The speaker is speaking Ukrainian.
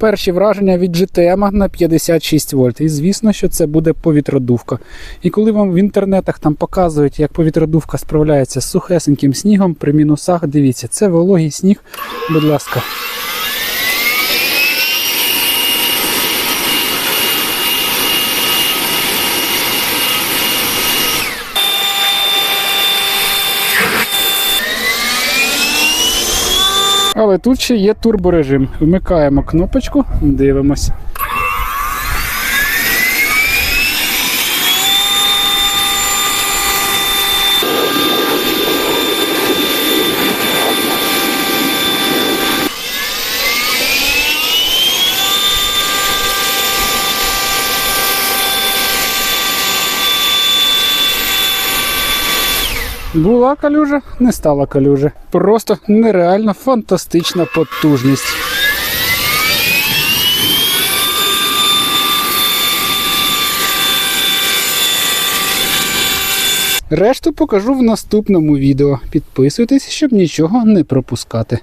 Перші враження від GTM на 56 вольт. І звісно, що це буде повітродувка. І коли вам в інтернетах там показують, як повітродувка справляється з сухесеньким снігом при мінусах, дивіться, це вологий сніг. Будь ласка. Але тут ще є турборежим. Вмикаємо кнопочку, дивимось. Була калюжа, не стала калюжа. Просто нереально фантастична потужність. Решту покажу в наступному відео. Підписуйтесь, щоб нічого не пропускати.